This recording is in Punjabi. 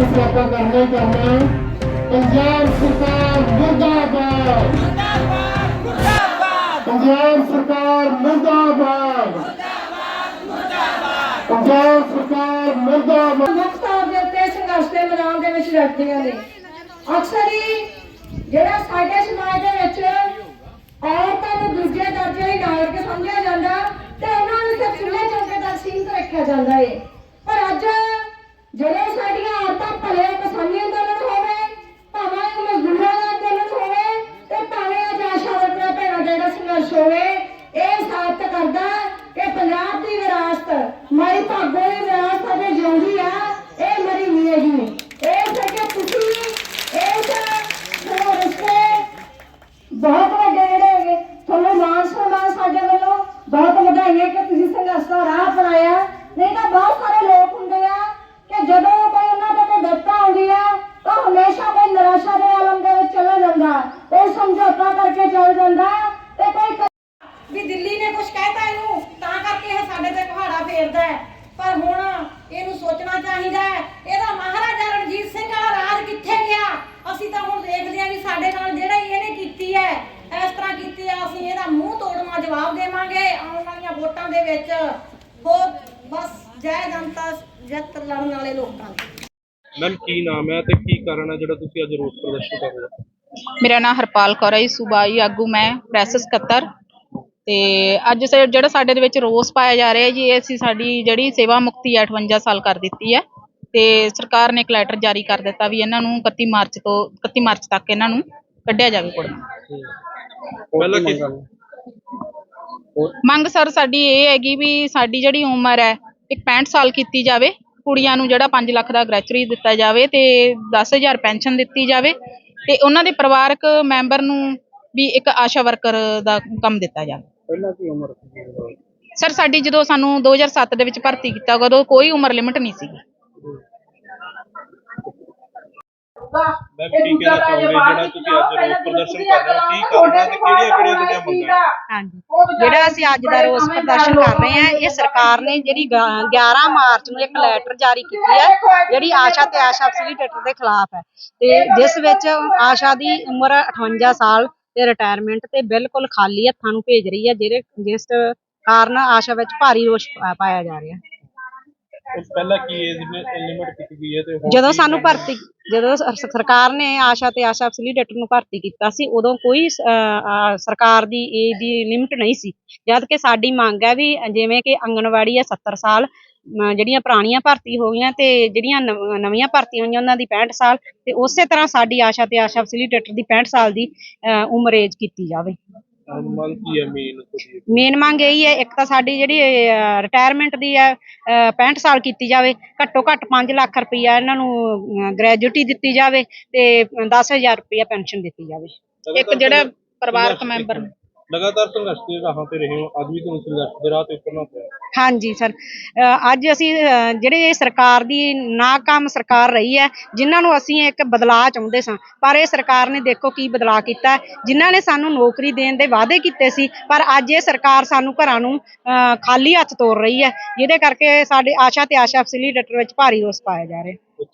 ਇੱਕ ਸਿਆਪਾ ਕਰਨਾ ਹੀ ਕਰਨਾ ਪੰਜਾਬ ਸਰਕਾਰ ਮੁਰਦਾਬਾਦ। ਪੰਜਾਬ ਸਰਕਾਰ ਮੁਰਦਾਬਾਦ। ਪੰਜਾਬ ਸਰਕਾਰ ਮੁਰਦਾਬਾਦ। ਮੁੱਖ ਤੌਰ ਦੇ ਉੱਤੇ ਸੰਘਰਸ਼ ਦੇ ਮੈਦਾਨ ਦੇ ਵਿੱਚ ਲੜਦੀਆਂ ਨੇ ਅਕਸਰ ਹੀ ਜਿਹੜਾ ਸਾਡੇ ਸਮਾਜ ਦੇ ਵਿੱਚ ਔਰਤਾਂ ਨੂੰ ਦੂਜੇ ਦਰਜੇ ਹੀ ਨਾਗਰਿਕ ਸਮਝਿਆ ਜਾਂਦਾ ਤੇ ਉਹਨਾਂ ਨੂੰ ਸਿਰਫ ਚੁੱਲ੍ਹੇ ਚੌਂਕੇ ਤੱਕ ਸੀਮਿਤ ਰੱਖਿਆ ਜਾਂਦਾ ਹੈ ਪਰ ਅੱਜ ਜਿਹੜੇ ਸਾਡੀਆਂ ਔਰਤਾਂ ਭਲੇ ਕਿਸਾਨੀ ਅੰਦੋਲਨ ਹੋਵੇ ਭਾਵੇਂ ਇਹ ਮਜ਼ਦੂਰਾਂ ਦਾ ਅੰਦੋਲਨ ਹੋਵੇ ਤੇ ਭਾਵੇਂ ਅੱਜ ਆਸ਼ਾ ਵਰਕਰਾਂ ਭੈਣਾਂ ਦਾ ਜਿਹੜਾ ਸੰਘਰਸ਼ ਹੋਵੇ ਇਹ ਸਾਬਤ ਕਰਦਾ ਕਿ ਪੰਜਾਬ ਦੀ ਵਿਰਾਸਤ ਮਾਈ ਭਾਗੋ ਦੀ ਵਿਰਾਸਤ ਅਜੇ ਜਿਉਂਦੀ ਆ, ਇਹ ਮਰੀ ਨਹੀਂ ਹੈਗੀ। ਇਹ ਸਕੇ ਤੁਸੀਂ ਇਸ ਸੰਘਰਸ਼ ਦੇ ਬਹੁਤ ਵੱਡੇ ਜਿਹੜੇ ਹੈਗੇ, ਤੁਹਾਨੂੰ ਮਾਨ ਸਨਮਾਨ ਸਾਡੇ ਵੱਲੋਂ ਬਹੁਤ ਵਧਾਈਆਂ ਕਿ ਤੁਸੀਂ ਸੰਘਰਸ਼ ਦਾ ਰਾਹ ਅਪਣਾਇਆ ਨਹੀਂ ਤਾਂ ਬਹੁਤ ਸਾਰੇ ਲੋਕ ਹੁੰਦੇ ਆ ਕਿ ਜਦੋਂ ਕੋਈ ਉਹਨਾਂ ਤੇ ਕੋਈ ਵਿਪਤਾ ਆਉਂਦੀ ਆ ਤਾਂ ਹਮੇਸ਼ਾ ਕੋਈ ਨਿਰਾਸ਼ਾ ਦੇ ਆਲਮ ਦੇ ਵਿੱਚ ਚਲਾ ਜਾਂਦਾ ਉਹ ਸਮਝੌਤਾ ਕਰਕੇ ਚੱਲ ਜਾਂਦਾ ਤੇ ਕੋਈ ਕ- ਵੀ ਦਿੱਲੀ ਨੇ ਕੁਝ ਕਹਿਤਾ ਇਹਨੂੰ ਤਾਂ ਕਰਕੇ ਇਹ ਸਾਡੇ ਤੇ ਕੁਹਾੜਾ ਫੇਰਦਾ ਹੈ ਪਰ ਹੁਣ ਇਹਨੂੰ ਸੋਚਣਾ ਚਾਹੀਦਾ ਹੈ ਇਹਦਾ ਮਹਾਰਾਜਾ ਰਣਜੀਤ ਸਿੰਘ ਵਾਲਾ ਰਾਜ ਕਿੱਥੇ ਗਿਆ ਅਸੀਂ ਤਾਂ ਹੁਣ ਦੇਖਦੇ ਹਾਂ ਵੀ ਸਾਡੇ ਨਾਲ ਜਿਹੜਾ ਹੀ ਇਹਨੇ ਕੀਤੀ ਹੈ ਇਸ ਤਰ੍ਹਾਂ ਕੀਤੀ ਹੈ ਅਸੀਂ ਇਹਦਾ ਮੂੰਹ ਤੋੜਵਾ ਜਵਾਬ ਦੇਵਾਂਗੇ ਆਉਣ ਵਾਲੀਆਂ ਵੋਟਾਂ ਦੇ ਵਿੱਚ ਬਹੁਤ ਬਸ ਜੈ ਜਨਤਾ ਜਿੱਤ ਲੜਨ ਵਾਲੇ ਲੋਕਾਂ ਦੀ। ਮੈਮ ਕੀ ਨਾਮ ਹੈ ਤੇ ਕੀ ਕਾਰਨ ਹੈ ਜਿਹੜਾ ਤੁਸੀਂ ਅੱਜ ਰੋਸ ਪ੍ਰਦਰਸ਼ਨ ਕਰ ਰਹੇ ਹੋ? ਮੇਰਾ ਨਾਮ ਹਰਪਾਲ ਕੌਰ ਹੈ ਜੀ, ਸੂਬਾਈ ਆਗੂ ਮੈਂ ਪ੍ਰੈਸ ਸਕੱਤਰ। ਤੇ ਅੱਜ ਸ- ਜਿਹੜਾ ਸਾਡੇ ਦੇ ਵਿੱਚ ਰੋਸ ਪਾਇਆ ਜਾ ਰਿਹਾ ਜੀ ਇਹ ਅਸੀਂ ਸਾਡੀ ਜਿਹੜੀ ਸੇਵਾ ਮੁਕਤੀ ਹੈ 58 ਸਾਲ ਕਰ ਦਿੱਤੀ ਹੈ। ਤੇ ਸਰਕਾਰ ਨੇ ਇੱਕ ਲੈਟਰ ਜਾਰੀ ਕਰ ਦਿੱਤਾ ਵੀ ਇਹਨਾਂ ਨੂੰ 31 ਮਾਰਚ ਤੋਂ 31 ਮਾਰਚ ਤੱਕ ਇਹਨਾਂ ਨੂੰ ਕੱਢਿਆ ਜਾਵੇ ਕੁੜੀਆਂ ਪਹਿਲਾਂ ਕੀ ਮੰਗ ਸਰ ਸਾਡੀ ਇਹ ਹੈਗੀ ਵੀ ਸਾਡੀ ਜਿਹੜੀ ਉਮਰ ਹੈ ਇੱਕ 65 ਸਾਲ ਕੀਤੀ ਜਾਵੇ ਕੁੜੀਆਂ ਨੂੰ ਜਿਹੜਾ 5 ਲੱਖ ਦਾ ਗ੍ਰੈਚੁਰੀ ਦਿੱਤਾ ਜਾਵੇ ਤੇ 10000 ਪੈਨਸ਼ਨ ਦਿੱਤੀ ਜਾਵੇ ਤੇ ਉਹਨਾਂ ਦੇ ਪਰਿਵਾਰਕ ਮੈਂਬਰ ਨੂੰ ਵੀ ਇੱਕ ਆਸ਼ਾ ਵਰਕਰ ਦਾ ਕੰਮ ਦਿੱਤਾ ਜਾਵੇ। ਪਹਿਲਾਂ ਕੀ ਉਮਰ ਸੀ? ਸਰ ਸਾਡੀ ਜਦੋਂ ਸਾਨੂੰ 2007 ਦੇ ਵਿੱਚ ਭਰਤੀ ਕੀਤਾ ਉਦੋਂ ਕੋਈ ਉਮਰ ਲਿਮਿਟ ਨਹੀਂ ਸੀ ਮੈਂ ਕੀ ਕਹਿਣਾ ਚਾਹੋਗੇ ਜਿਹੜਾ ਤੁਸੀਂ ਅੱਜ ਰੋਸ ਪ੍ਰਦਰਸ਼ਨ ਕਰ ਰਹੇ ਹੋ ਕੀ ਕਾਰਨ ਹੈ ਤੇ ਕਿਹੜੀਆਂ ਕਿਹੜੀਆਂ ਤੁਹਾਡੀਆਂ ਮੰਗਾਂ ਹੈ ਹਾਂਜੀ। ਜਿਹੜਾ ਅਸੀਂ ਅੱਜ ਦਾ ਰੋਸ ਪ੍ਰਦਰਸ਼ਨ ਕਰ ਰਹੇ ਹਾਂ ਇਹ ਸਰਕਾਰ ਨੇ ਜਿਹੜੀ ਗ- 11 ਮਾਰਚ ਨੂੰ ਇੱਕ ਲੈਟਰ ਜਾਰੀ ਕੀਤੀ ਹੈ ਜਿਹੜੀ ਆਸ਼ਾ ਤੇ ਆਸ਼ਾ ਫੈਸਿਲੀਟੇਟਰ ਦੇ ਖਿਲਾਫ ਹੈ। ਤੇ ਜਿਸ ਵਿੱਚ ਆਸ਼ਾ ਦੀ ਉਮਰ 58 ਸਾਲ ਤੇ ਰਿਟਾਇਰਮੈਂਟ ਤੇ ਬਿਲਕੁਲ ਖਾਲੀ ਹੱਥਾਂ ਨੂੰ ਭੇਜ ਰਹੀ ਹੈ ਜਿਹੜੇ ਜਿਸ ਕਾਰਨ ਆਸ਼ਾ ਵਿੱਚ ਭਾਰੀ ਰੋਸ ਪਾਇਆ ਜਾ ਰਿਹਾ। ਉਸ ਪਹਿਲਾਂ ਕੀ ਏਜ ਲਿਮਿਟ ਕੀਤੀ ਗਈ ਹੈ ਤੇ ਹੁਣ ਜਦੋਂ ਕੀ ਸਾਨੂੰ? ਭਰਤੀ ਜਦੋਂ ਸਰ- ਸਰਕਾਰ ਨੇ ਆਸ਼ਾ ਤੇ ਆਸ਼ਾ ਫੈਸਿਲੀਟੇਟਰ ਨੂੰ ਭਰਤੀ ਕੀਤਾ ਸੀ ਉਦੋਂ ਕੋਈ ਸ- ਅਹ, ਅਹ, ਸਰਕਾਰ ਦੀ ਏਜ ਦੀ ਲਿਮਿਟ ਨਹੀਂ ਸੀ ਜਦ ਕਿ ਸਾਡੀ ਮੰਗ ਹੈ ਵੀ ਜਿਵੇਂ ਕਿ ਆਂਗਣਵਾੜੀ ਹੈ 70 ਸਾਲ ਅਮ, ਜਿਹੜੀਆਂ ਪੁਰਾਣੀਆਂ ਭਰਤੀ ਹੋ ਗਈਆਂ ਤੇ ਜਿਹੜੀਆਂ ਨਵ- ਨਵੀਆਂ ਭਰਤੀ ਹੋਈਆਂ ਉਹਨਾਂ ਦੀ 65 ਸਾਲ ਤੇ ਉਸੇ ਤਰ੍ਹਾਂ ਸਾਡੀ ਆਸ਼ਾ ਤੇ ਆਸ਼ਾ ਫੈਸਿਲੀਟੇਟਰ ਦੀ 65 ਸਾਲ ਦੀ ਅਹ, ਉਮਰ ਏਜ ਕੀਤੀ ਜਾਵੇ ਮੰਗ ਕੀ ਹੈ ਮੇਨ ਤੁਹਾਡੀ ਮੇਨ ਮੰਗ ਇਹੀ ਹੈ ਇੱਕ ਤਾਂ ਸਾਡੀ ਜਿਹੜੀ ਰਿਟਾਇਰਮੈਂਟ ਦੀ ਹੈ ਅਹ 65 ਸਾਲ ਕੀਤੀ ਜਾਵੇ ਘੱਟੋ ਘੱਟ 5 ਲੱਖ ਰੁਪਈਆ ਇਹਨਾਂ ਨੂੰ ਗ੍ਰੈਜੂਟੀ ਦਿੱਤੀ ਜਾਵੇ ਤੇ 10000 ਰੁਪਈਆ ਪੈਨਸ਼ਨ ਦਿੱਤੀ ਜਾਵੇ। ਇੱਕ ਜਿਹੜਾ ਪਰਿਵਾਰਕ ਮੈਂਬਰ ਲਗਾਤਾਰ ਸੰਘਰਸ਼ ਦੇ ਰਾਹਾਂ ਤੇ ਰਹੇ ਹੋ ਅੱਜ ਵੀ ਤੁਹਾਨੂੰ ਸੰਘਰਸ਼ ਦੇ ਰਾਹ ਤੇ ਉਤਰਨਾ ਪਿਆ। ਹਾਂਜੀ ਸਰ। ਅੱਜ ਅਸੀਂ ਜਿਹੜੇ ਇਹ ਸਰਕਾਰ ਦੀ ਨਾਕਾਮ ਸਰਕਾਰ ਰਹੀ ਹੈ ਜਿਨ੍ਹਾਂ ਨੂੰ ਅਸੀਂ ਇੱਕ ਬਦਲਾਅ ਚਾਹੁੰਦੇ ਸਾਂ ਪਰ ਇਹ ਸਰਕਾਰ ਨੇ ਦੇਖੋ ਕੀ ਬਦਲਾਅ ਕੀਤਾ ਹੈ। ਜਿਨ੍ਹਾਂ ਨੇ ਸਾਨੂੰ ਨੌਕਰੀ ਦੇਣ ਦੇ ਵਾਅਦੇ ਕੀਤੇ ਸੀ ਪਰ ਅੱਜ ਇਹ ਸਰਕਾਰ ਸਾਨੂੰ ਘਰਾਂ ਨੂੰ ਅਹ ਖਾਲੀ ਹੱਥ ਤੋਰ ਰਹੀ ਹੈ ਜਿਹਦੇ ਕਰਕੇ ਸਾਡੇ ਆਸ਼ਾ ਤੇ ਆਸ਼ਾ ਫੈਸਿਲੀਟੇਟਰ ਵਿੱਚ ਭਾਰੀ ਰੋਸ ਪਾਇਆ ਜਾ ਰਿਹਾ